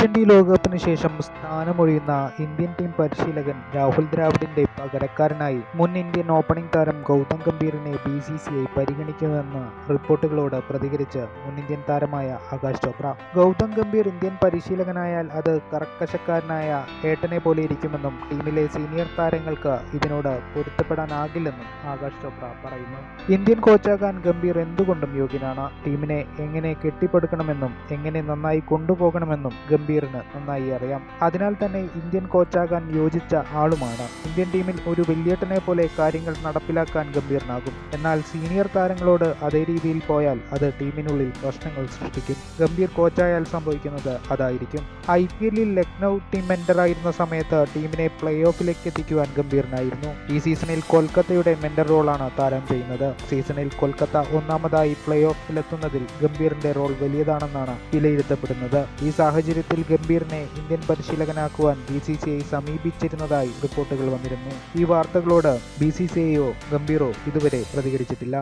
Twenty ലോകകപ്പിന് ശേഷം സ്ഥാനമൊഴിയുന്ന Indian team പരിശീലകൻ രാഹുൽ ദ്രാവിഡിന്റെ പകരക്കാരനായി മുൻ ഇന്ത്യൻ ഓപ്പണിംഗ് താരം ഗൗതം ഗംഭീറിനെ ബി സി സി ഐ പരിഗണിക്കുമെന്ന റിപ്പോർട്ടുകളോട് പ്രതികരിച്ച് മുൻ ഇന്ത്യൻ താരമായ ആകാശ് ചോപ്ര. ഗൗതം ഗംഭീർ ഇന്ത്യൻ പരിശീലകനായാൽ അത് കർക്കശക്കാരനായ ഏട്ടനെ പോലെ ഇരിക്കുമെന്നും ടീമിലെ സീനിയർ താരങ്ങൾക്ക് ഇതിനോട് പൊരുത്തപ്പെടാനാകില്ലെന്നും ആകാശ് ചോപ്ര പറയുന്നു. ഇന്ത്യൻ കോച്ചാകാൻ ഗംഭീർ എന്തുകൊണ്ടും യോഗ്യനാണ്? ടീമിനെ എങ്ങനെ കെട്ടിപ്പടുക്കണമെന്നും എങ്ങനെ നന്നായി കൊണ്ടുപോകണമെന്നും ഗംഭീറിന് നന്നായി അറിയാം. അതിനാൽ തന്നെ ഇന്ത്യൻ കോച്ചാകാൻ യോജിച്ച ആളുമാണ്. ഇന്ത്യൻ ടീമിൽ ഒരു വലിയേട്ടനെ പോലെ കാര്യങ്ങൾ നടപ്പിലാക്കാൻ ഗംഭീറിനാകും എന്നാൽ സീനിയർ താരങ്ങളോട് അതേ രീതിയിൽ പോയാൽ അത് ടീമിനുള്ളിൽ പ്രശ്നങ്ങൾ സൃഷ്ടിക്കും. ഗംഭീർ കോച്ചായാൽ സംഭവിക്കുന്നത് അതായിരിക്കും. ഐ പി എല്ലിൽ ലക്നൗ ടീം മെന്ററായിരുന്ന സമയത്ത് ടീമിനെ പ്ലേ ഓഫിലേക്ക് എത്തിക്കുവാൻ ഗംഭീറിനായിരുന്നു ഈ സീസണിൽ കൊൽക്കത്തയുടെ മെന്റർ റോളാണ് താരം ചെയ്യുന്നത്. സീസണിൽ കൊൽക്കത്ത ഒന്നാമതായി പ്ലേ ഓഫിലെത്തുന്നതിൽ ഗംഭീറിന്റെ റോൾ വലിയതാണെന്നാണ് വിലയിരുത്തപ്പെടുന്നത്. ഈ സാഹചര്യത്തിൽ ഗംഭീറിനെ ഇന്ത്യൻ പരിശീലകനാക്കുവാൻ ബി സി സി ഐ സമീപിച്ചിരുന്നതായി റിപ്പോർട്ടുകൾ വന്നിരുന്നു. ഈ വാർത്തകളോട് ബി സി സി ഐയോ ഗംഭീറോ ഇതുവരെ പ്രതികരിച്ചിട്ടില്ല.